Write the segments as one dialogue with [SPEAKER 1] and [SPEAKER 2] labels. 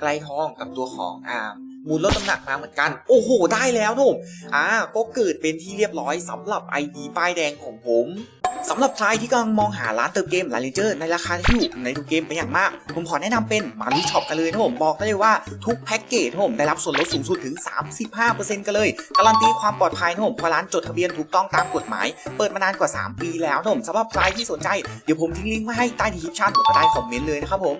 [SPEAKER 1] ไกลทองกับตัวของอ่ามูลลดน้ำหนักมาเหมือนกัน โอ้โห ได้แล้วนุ่มอ่าก็เกิดเป็นที่เรียบร้อยสำหรับ ID ป้ายแดงของผมสำหรับใครที่กำลังมองหาร้านเติมเกมลาเลนเจอร์ในราคาที่ถูกในทุกเกมเป็นอย่างมาก ผมขอแนะนำเป็นมารุช็อปกันเลยนะผมบอกได้เลยว่าทุกแพ็กเกจผมได้รับส่วนลดสูงสุดถึง 35%กันเลย การันตีความปลอดภัยนะผมเพราะร้านจดทะเบียนถูกต้องตามกฎหมาย เปิดมานานกว่า 3 ปีแล้วนะผมสำหรับใครที่สนใจ เดี๋ยวผมทิ้งลิงก์ไว้ให้ใต้ดีคริปชั่นแล้วก็ใต้คอมเมนต์เลยนะครับผม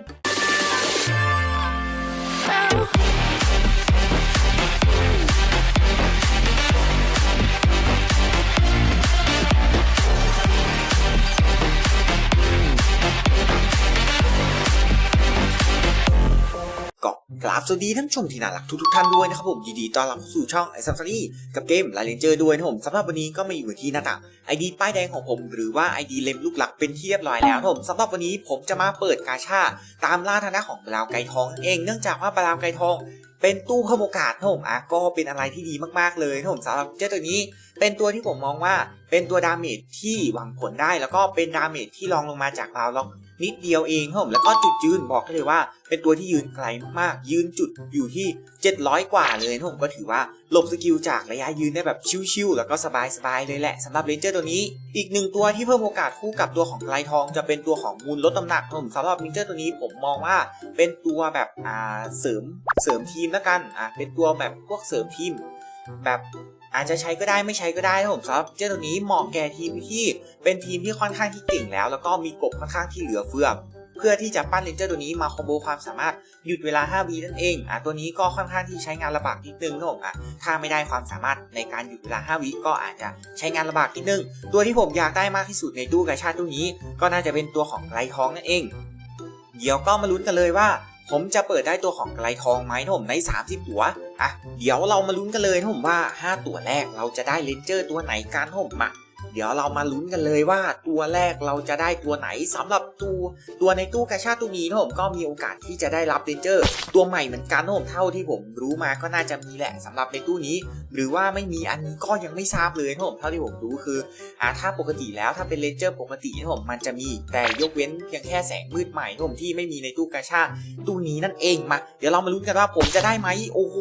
[SPEAKER 1] กราบสวัสดีท่านผู้ชมที่น่ารักทุกๆท่านด้วยนะครับผมยินดีต้อนรับเข้าสู่ช่องไอซัมซารีกับเกมไลเลนเจอร์ด้วยนะครับผมสำหรับวันนี้ก็มาอยู่ที่หน้าต่างไอดีป้ายแดงของผมหรือว่าไอดีเลมลูกหลักเป็นที่เรียบร้อยแล้วนะครับผมสำหรับวันนี้ผมจะมาเปิดกาชาตามล่าทางด้านของบราวไก่ทองเองเนื่องจากว่าบราวไก่ทองเป็นตู้เพิ่มโอกาสนะครับผมอะก็เป็นอะไรที่ดีมากๆเลยนะครับผมสำหรับเจ้าตัวนี้ เป็นตัวที่ผมมองว่า เป็นตัวดาเมจที่หวังผลได้แล้วก็เป็นดาเมจที่รองลงมาจากบราวล็อกนิดเดียวเองครับผมแล้วก็จุดยืนบอกได้เลยว่า เป็นตัวที่ยืนไกลมากยืนจุดอยู่ที่ 700 กว่าเลยนะครับผมก็ถือว่าหลบสกิลจากระยะยืนได้แบบชิวๆแล้วก็สบายๆเลยแหละสำหรับเลนเจอร์ตัวนี้ อีกหนึ่งตัวที่เพิ่มโอกาสคู่กับตัวของไกลทอง จะเป็นตัวของมูลลดน้ำหนักครับผมสำหรับเลนเจอร์ตัวนี้ผมมองว่าเป็นตัวแบบอ่าเสริมเสริมทีมแล้วกันอ่าเป็นตัวแบบพวกเสริมทีมแบบ อาจจะใช้ก็ได้ไม่ใช้ก็ได้นะผมสำหรับเจ้าตัวนี้เหมาะแก่ทีมที่เป็นทีมที่ค่อนข้างที่เก่งแล้ว แล้วก็มีกบค่อนข้างที่เหลือเฟือเพื่อที่จะปั้นเลนเจอร์ตัวนี้มาคอมโบความสามารถหยุดเวลา 5วินั่นเอง อะตัวนี้ก็ค่อนข้างที่ใช้งานลำบากนิดนึงนะผมอะถ้าไม่ได้ความสามารถในการหยุดเวลา 5วิก็อาจจะใช้งานลำบากนิดนึง ตัวที่ผมอยากได้มากที่สุดในตู้กาชาดตู้นี้ ก็น่าจะเป็นตัวของไกลทองนั่นเอง เดี๋ยวก็มาลุ้นกันเลยว่า ผมจะเปิดได้ตัวของไกลทองไหมนะผมใน 30ตัว อะ เดี๋ยวเรามาลุ้นกันเลยนะผมว่า 5 ตัวแรกเราจะได้เลนเจอร์ตัวไหนกันนะผมอะ เดี๋ยวเรามาลุ้นกันเลยว่าตัวแรกเราจะได้ตัวไหนสำหรับตัวตัวในตู้กาชาตู้นี้นะผมก็มีโอกาสที่จะได้รับเลนเจอร์ ตัวใหม่เหมือนกันนะผมเท่าที่ผมรู้มาก็น่าจะมีแหละสำหรับในตู้นี้ หรือว่าไม่มีอันนี้ก็ยังไม่ทราบเลยนะผมเท่าที่ผมรู้คืออ่าถ้าปกติแล้วถ้าเป็นเลนเจอร์ปกตินะผมมันจะมี แต่ยกเว้นเพียงแค่แสงมืดใหม่นะผมที่ไม่มีในตู้กาชาตู้นี้นั่นเองมา เดี๋ยวเรามาลุ้นกันว่าผมจะได้ไหมโอ้โห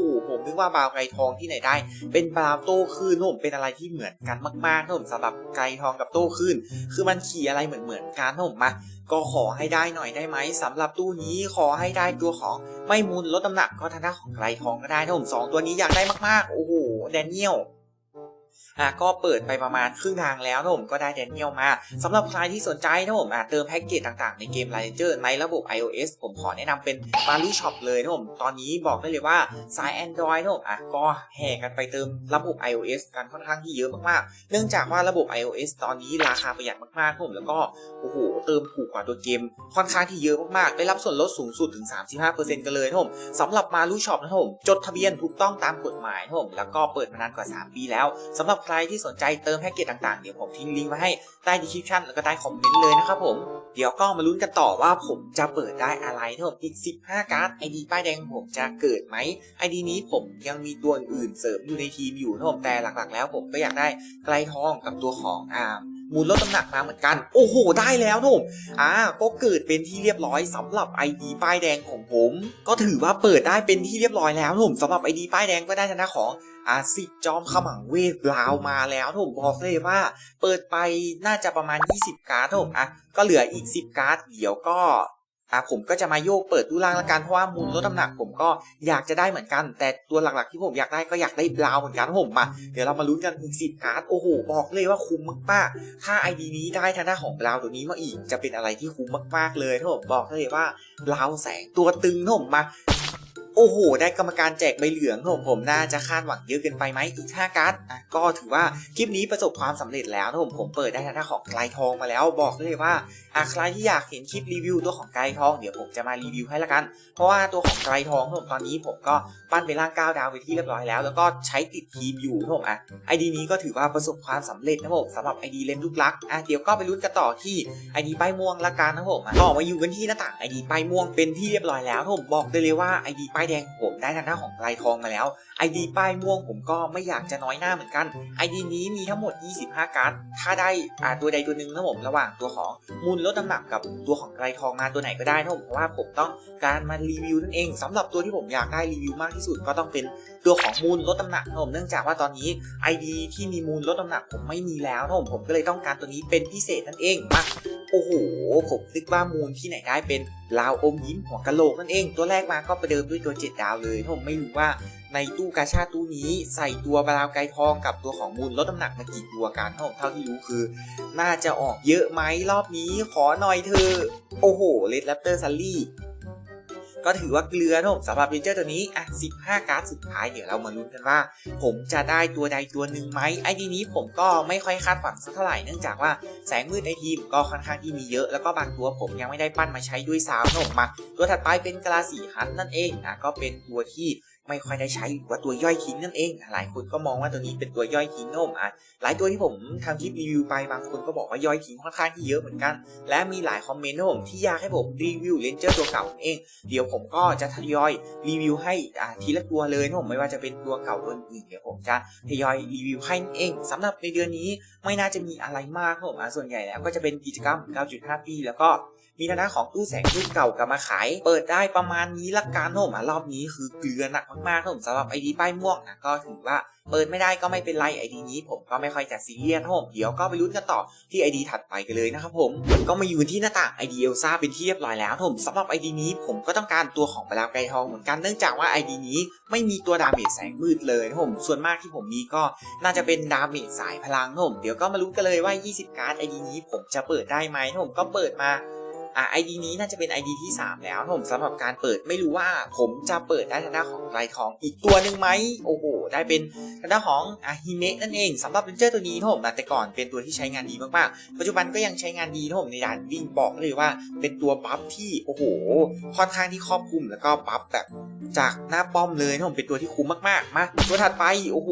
[SPEAKER 1] นึกว่าบาวไกรทองที่ไหนได้ เป็นบาวโต้คลื่นนะผมเป็นอะไรที่เหมือนกันมากๆนะผมสำหรับไกรทองกับโต้คลื่นคือมันขี่อะไรเหมือนเหมือนๆกันนะผมมาก็ขอให้ได้หน่อยได้ไหมสำหรับตู้นี้ขอให้ได้ตัวของไม่มูลลดน้ำหนักก็ทางด้านของไกรทองก็ได้นะผมสองตัวนี้อยากได้มากๆ โอ้โหแดเนียล อะก็เปิดไปประมาณครึ่งทางแล้วนะผมก็ได้แดเนียลมาสำหรับใครที่สนใจนะผมอะเติมแพ็กเกจต่างๆในเกม l i เจอร์ในระบบ iOS ผมขอแนะนำเป็น m a r u Shop เลยนะผมตอนนี้บอกได้เลยว่าสาย Android นะผมอะก็แห่กันไปเติมระบบ iOS กันค่อนข้างที่เยอะมากๆ เนื่องจากว่าระบบ iOS ตอนนี้ราคาประหยัดมากๆนะผมแล้วก็โอ้โหเติมถูกกว่าตัวเกม ค่อนข้างที่เยอะมากๆ ได้รับส่วนลดสูงสุดถึง 35%กันเลยนะผมสำหรับ m a r u Shop นะผมจดทะเบียนถูกต้องตามกฎหมายนะผมแล้วก็เปิดมานานกว่า 3 ปีแล้วสำหรับใครที่สนใจเติมแพ็กเกจต่างๆ เดี๋ยวผมทิ้งลิงก์ไว้ให้ใต้ดีคริปชั่นแล้วก็ใต้คอมเมนต์เลยนะครับผม เดี๋ยวก็มาลุ้นกันต่อว่าผมจะเปิดได้อะไรทั้งหมดอีก 15 การ์ดไอดีป้ายแดงของผมจะเกิดไหมไอดีนี้ผมยังมีตัวอื่นเสริมอยู่ในทีมอยู่นะผมแต่หลักๆ แล้วผมก็อยากได้ไกลทองกับตัวของอ่ามู ลลดน้ำหนักมาเหมือนกัน โอ้โห ได้แล้วทุกมอ่า ก็เกิดเป็นที่เรียบร้อยสำหรับ ID ป้ายแดงของผม ก็ถือว่าเปิดได้เป็นที่เรียบร้อยแล้วทุกมสำหรับ ID ป้ายแดงก็ได้ชนะของอาสิจอมขมังเวทบราวมาแล้วผมบอกเลยว่า เปิดไปน่าจะประมาณ 20 การ์ดผมอะก็เหลืออีก 10 การ์ดเดี๋ยวก็ อะผมก็จะมาโยกเปิดตู้ล่างละกันเพราะว่ามูลลดน้ำหนักผมก็อยากจะได้เหมือนกัน แต่ตัวหลักๆที่ผมอยากได้ก็อยากได้บราวเหมือนกันผมมาเดี๋ยวเรามาลุ้นกันอีก10การ์ดโอ้โหบอกเลยว่าคุ้มมากๆถ้าไอดีนี้ได้ทางด้านของบราวตัวนี้มาอีกจะเป็นอะไรที่คุ้มมากๆเลยนะผมบอกเลยว่าบราวแสงตัวตึงนะผมมา โอ้โห ได้กรรมการแจกใบเหลืองผมผมน่าจะคาดหวังเยอะเกินไปไหมอีก5การ์ดอะก็ถือว่าคลิปนี้ประสบความสำเร็จแล้วนะผมผมเปิดได้ทางด้าของไกลทองมาแล้วบอกเลยว่าอะใครที่อยากเห็นคลิปรีวิวตัวของไกลทองเดี๋ยวผมจะมารีวิวให้ละกัน เพราะว่าตัวของไกลทองผมตอนนี้ผมก็ปั้นเป็นร่างก้าวดาวไปที่เรียบร้อยแล้ว แล้วก็ใช้ติดทีมอยู่นะผมอะไอดีนี้ก็ถือว่าประสบความสำเร็จนะผมสำหรับไอดีเล่นลูกรักอะเดี๋ยวก็ไปลุ้นกันต่อที่ไอดีป้ายม่วงละกันนะผมอะก็มาอยู่กันที่หน้าต่างไอดีป้ายม่วงเป็นที่เรียบร้อยแล้วผมบอกได้เลยว่าไอดีป้ายแดงผมได้ทางด้านของไกลทองมาแล้ว ID ป้ายม่วงผมก็ไม่อยากจะน้อยหน้าเหมือนกัน ID นี้มีทั้งหมด 25 การ์ด ถ้าได้อ่าตัวใดตัวหนึ่งนะผมระหว่างตัวของมูลลดน้ำหนักกับตัวของไกลทองมาตัวไหนก็ได้นะผมเพราะว่าผมต้องการมารีวิวนั่นเองสำหรับตัวที่ผมอยากได้รีวิวมากที่สุดก็ต้องเป็นตัวของมูลลดน้ำหนักนะผมเนื่องจากว่าตอนนี้ ID ที่มีมูลลดน้ำหนักผมไม่มีแล้วนะผมผมก็เลยต้องการตัวนี้เป็นพิเศษนั่นเองมาโอ้โห ผมนึกว่ามูลที่ไหนได้เป็นลาวอมยิ้มหัวกะโหลกนั่นเอง ตัวแรกมาก็ประเดิมด้วยตัว 7 ดาวเลยผมไม่รู้ว่าในตู้กาชาตู้นี้ใส่ตัวบราวไกทองกับตัวของมูลลดน้ำหนักมากี่ตัวกันผมเท่าที่รู้คือ น่าจะออกเยอะไหมรอบนี้ขอหน่อยเธอะโอ้โหเลดแรปเตอร์ซัลลี่ ก็ถือว่าเกลือนะผมสำหรับเรนเจอร์ตัวนี้อะ15 การ์ดสุดท้ายเดี๋ยวเรามาลุ้นกันว่า ผมจะได้ตัวใดตัวหนึ่งไหมไอดีนี้ผมก็ไม่ค่อยคาดหวังสักเท่าไหร่เนื่องจากว่าแสงมืดในทีมก็ค่อนข้างที่มีเยอะแล้วก็บางตัวผมยังไม่ได้ปั้นมาใช้ด้วยซ้ำนะผมมา ตัวถัดไปเป็นกราสีฮันนั่นเองนะก็เป็นตัวที่ ไม่ค่อยได้ใช้หรือว่าตัวย่อยทิ้งนั่นเอง หลายคนก็มองว่าตัวนี้เป็นตัวย่อยทิ้งนมอะหลายตัวที่ผมทำคลิปรีวิวไปบางคนก็บอกว่าย่อยทิ้งค่อนข้างที่เยอะเหมือนกัน และมีหลายคอมเมนต์นะผมที่อยากให้ผมรีวิวเลนเจอร์ตัวเก่าเอง เดี๋ยวผมก็จะทยอยรีวิวให้อ่าทีละตัวเลยนะผมไม่ว่าจะเป็นตัวเก่าตัวอื่นเดี๋ยวผมจะทยอยรีวิวให้นั่นเองสำหรับในเดือนนี้ไม่น่าจะมีอะไรมากนะผมอะส่วนใหญ่แล้วก็จะเป็นกิจกรรม 9.5 ปี แล้วก็ มีทางด้านของตู้แสงรุ่นเก่ากลับมาขาย เปิดได้ประมาณนี้ละกันนะผมอะรอบนี้คือเกลือหนักมากๆนะผมสำหรับไอดีป้ายม่วงนะก็ถือว่าเปิดไม่ได้ก็ไม่เป็นไรไอดีนี้ผมก็ไม่ค่อยจะซีเรียสนะผมเดี๋ยวก็ไปลุ้นกันต่อที่ไอดีถัดไปกันเลยนะครับผมก็มาอยู่ที่หน้าต่างไอดีเอลซ่าเป็นที่เรียบร้อยแล้วนะผมสำหรับไอดีนี้ผมก็ต้องการตัวของปลาไกทองเหมือนกันเนื่องจากว่าไอดีนี้ไม่มีตัวดาเมจแสงมืดเลยนะผมส่วนมากที่ผมมีก็น่าจะเป็นดาเมจสายพลังนะผมเดี๋ยวก็มาลุ้นกันเลยว่า 20 การ์ดไอดีนี้ผมจะเปิดได้ไหมนะผมก็เปิดมา อ่าไอดีนี้น่าจะเป็น ID ที่ 3 แล้วผมสำหรับการเปิดไม่รู้ว่าผมจะเปิดได้ทางด้านของไกรทองอีกตัวหนึ่งไหมโอ้โห ได้เป็นทางด้านของอาฮิเมะนั่นเองสำหรับเรนเจอร์ตัวนี้ผมแต่ก่อนเป็นตัวที่ใช้งานดีมากๆ ปัจจุบันก็ยังใช้งานดีผมในด่านวิ่งบอกเลยว่า เป็นตัวบัฟที่โอ้โหค่อนข้างที่ครอบคลุมแล้วก็บัฟแบบจากหน้าป้อมเลยผมเป็นตัวที่คุ้มมากๆมาตัวถัดไปโอ้โห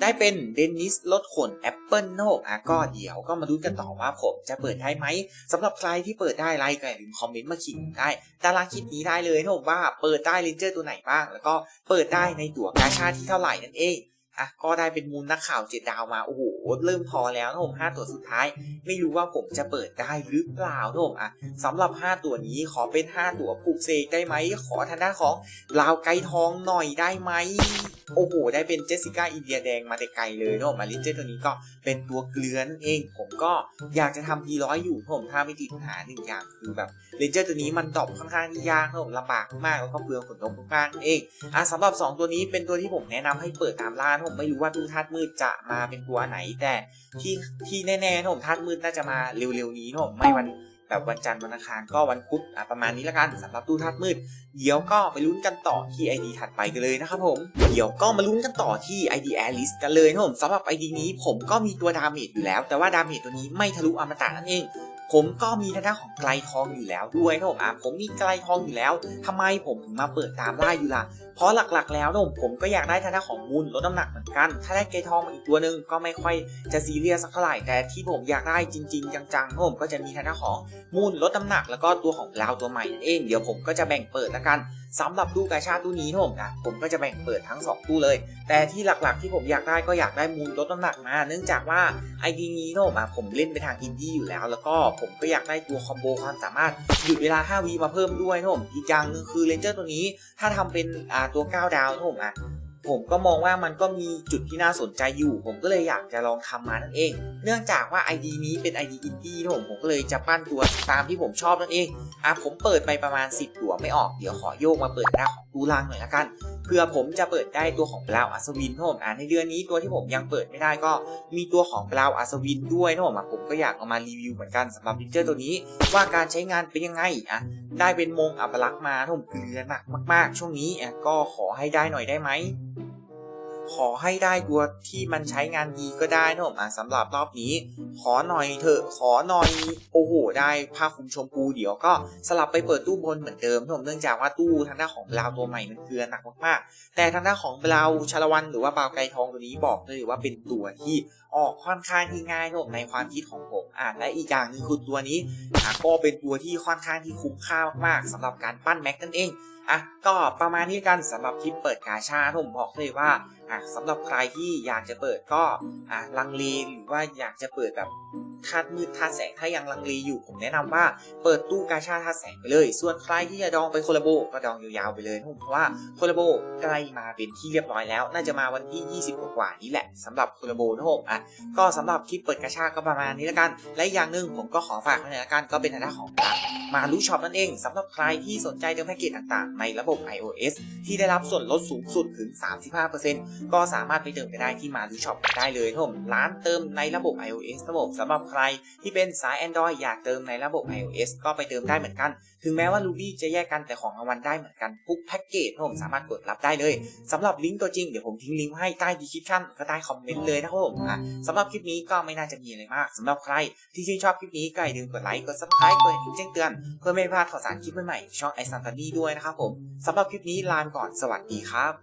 [SPEAKER 1] ได้เป็นเดนิสลดขนแอปเปิลโนะอะก็เดี๋ยวก็มาดูกันต่อว่าผมจะเปิดได้ไหมสำหรับใครที่เปิดได้ไลค์ก็อย่าลืมคอมเมนต์มาขิงได้ตารางคลิปนี้ได้เลยนะผมว่าเปิดได้เลนเจอร์ตัวไหนบ้าง แล้วก็เปิดได้ในตั๋วกาชาที่เท่าไหร่นั่นเองอะก็ได้เป็นมูลนักข่าวเจ็ดดาวมาโอ้โหเริ่มพอแล้วนะผมห้าตัวสุดท้าย ไม่รู้ว่าผมจะเปิดได้หรือเปล่านะผมอะสำหรับ 5 ตัวนี้ขอเป็น 5 ตัวปลูกเสกได้ไหมขอทางด้านของลาวไกทองหน่อยได้ไหม โอ้โห ได้เป็นเจสสิก้าอินเดียแดงมาแต่ไกลเลยเนะมาลินเจตัวนี้ก็เป็นตัวเกลือนั่นเอง ผมก็อยากจะทำทีร้อยอยู่นะผมถ้าไม่ติดปัญหาหนึ่งอย่างคือแบบเลนเจอร์ตัวนี้มันดรอปค่อนข้างที่ยากนะผมลำบากมากแล้วก็เปลืองขนนมมากเองอะสำหรับ 2 ตัวนี้เป็นตัวที่ผมแนะนำให้เปิดตามล่านผมไม่รู้ว่าตู้ธาตุมืดจะมาเป็นตัวไหนแต่ที่ที่แน่ๆนะผมธาตุมืดน่าจะมาเร็วๆนี้นะผมไม่วัน แบบวันจันทร์วันอังคารก็วันพุธอะประมาณนี้ละกันสำหรับตู้ธาตุมืด เดี๋ยวก็ไปลุ้นกันต่อที่ ID ถัดไปกันเลยนะครับผม เดี๋ยวก็มาลุ้นกันต่อที่ ID Alice กันเลยนะผมสำหรับ ID นี้ผมก็มีตัวดาเมจอยู่แล้ว แต่ว่าดาเมจตัวนี้ไม่ทะลุอมตะนั่นเองผมก็มีทางด้านของไกลทองอยู่แล้วด้วยนะผมอะผมมีไกลทองอยู่แล้วทำไมผมถึงมาเปิดตามล่าอยู่ล่ะ เพราะหลักๆ แล้วนะผมผมก็อยากได้ทางด้านของมูลลดน้ำหนักเหมือนกัน ถ้าได้ไกทองมาอีกตัวหนึ่งก็ไม่ค่อยจะซีเรียสสักเท่าไหร่ แต่ที่ผมอยากได้จริงๆ จังๆนะผมก็จะมีทางด้านของมูลลดน้ำหนัก แล้วก็ตัวของลาวตัวใหม่นั่นเอง เดี๋ยวผมก็จะแบ่งเปิดละกันสำหรับตู้กาชาตู้นี้นะผมนะผมก็จะแบ่งเปิดทั้ง 2 ตู้เลย แต่ที่หลักๆ ที่ผมอยากได้ก็อยากได้มูลลดน้ำหนักมา เนื่องจากว่าไอดีนี้นะผมอะผมเล่นไปทางอินดี้อยู่แล้ว แล้วก็ผมก็อยากได้ตัวคอมโบความสามารถหยุดเวลา5วิมาเพิ่มด้วยนะผมอีกอย่างหนึงคือเลนเจอร์ตัวนี้ ถ้าทำเป็นอ่าตัว 9 ดาวนะผมอะผมก็มองว่ามันก็มีจุดที่น่าสนใจอยู่ ผมก็เลยอยากจะลองทำมานั่นเอง เนื่องจากว่า ID นี้เป็น ID อินดี้นะผมผมก็เลยจะปั้นตัวตามที่ผมชอบนั่นเอง อะผมเปิดไปประมาณ 10 ตัวไม่ออกเดี๋ยวขอโยกมาเปิดหน้าของตูล่างหน่อยละกันเพื่อผมจะเปิดได้ตัวของเปล่าอัศวินนะผมอ่าในเดือนนี้ตัวที่ผมยังเปิดไม่ได้ก็มีตัวของเปล่าอัศวินด้วยนะผมอะผมก็อยากเอามารีวิวเหมือนกันสำหรับพิเจอร์ตัวนี้ ว่าการใช้งานเป็นยังไงอะ ได้เป็นมงอัปลักษ์มานะผมเกลือหนักมาก ๆ ช่วงนี้อะก็ขอให้ได้หน่อยได้ไหม ขอให้ได้ตัวที่มันใช้งานดีก็ได้นะผมอะสำหรับรอบนี้ ขอหน่อยเถอะขอหน่อยโอ้โหได้ผ้าคลุมชมพูเดี๋ยวก็สลับไปเปิดตู้บนเหมือนเดิมนะผมเนื่องจากว่าตู้ทางด้านของลาตัวใหม่มันเกลือหนักมากๆ แต่ทางด้านของลาชาละวันหรือว่าบาวไกทองตัวนี้บอกเลยว่าเป็นตัวที่ออกค่อนข้างที่ง่ายนะผมในความคิดของผมอะและอีกอย่างนึงคือตัวนี้อะก็เป็นตัวที่ค่อนข้างที่คุ้มค่ามากๆสำหรับการปั้นแม็กนั่นเองอะก็ประมาณนี้กันสำหรับคลิปเปิดกาชาผมบอกเลยว่าอะสำหรับใครที่อยากจะเปิดก็อะลังเลหรือว่าอยากจะเปิดแบบ ธาตุมืดธาตุแสงถ้ายังลังเลอยู่ผมแนะนำว่าเปิดตู้กาชาธาตุแสงไปเลย ส่วนใครที่จะดองเป็นโคลาโบก็ดองยาวๆไปเลยผมเพราะว่าโคลาโบใกล้มาเป็นที่เรียบร้อยแล้ว น่าจะมาวันที่ 20 กว่านี้แหละสำหรับโคลาโบนะผมอะก็สำหรับคลิปเปิดกาชาก็ประมาณนี้แล้วกัน และอย่างหนึ่งผมก็ขอฝากไว้หน่อยละกันก็เป็นทางด้านของมารู้ช็อปนั่นเองสำหรับใครที่สนใจเติมแพ็กเกจต่างๆ ในระบบ iOS ที่ได้รับส่วนลดสูงสุดถึง 35%ก็สามารถไปเติมไปได้ที่มารู้ช็อปได้เลยครับผมร้านเติมในระบบ iOS ระบบสำหรับใครที่เป็นสาย Android อยากเติมในระบบ iOS ก็ไปเติมได้เหมือนกัน ถึงแม้ว่า Ruby จะแยกกันแต่ของรางวัลได้เหมือนกันทุกแพ็กเกจผมสามารถกดรับได้เลยสำหรับลิงก์ตัวจริงเดี๋ยวผมทิ้งลิงก์ไว้ให้ใต้ description ก็ใต้คอมเมนต์เลยนะครับผมอะสำหรับคลิปนี้ก็ไม่น่าจะมีอะไรมากสำหรับใคร ที่ชื่นชอบคลิปนี้ก็อย่าลืมกดไลค์กด subscribe กดกระดิ่งแจ้งเตือนเพื่อไม่พลาดข่าวสารคลิปใหม่ๆช่องไอซันตันนี่ด้วยนะครับผมสำหรับคลิปนี้ลาไปก่อนสวัสดีครับ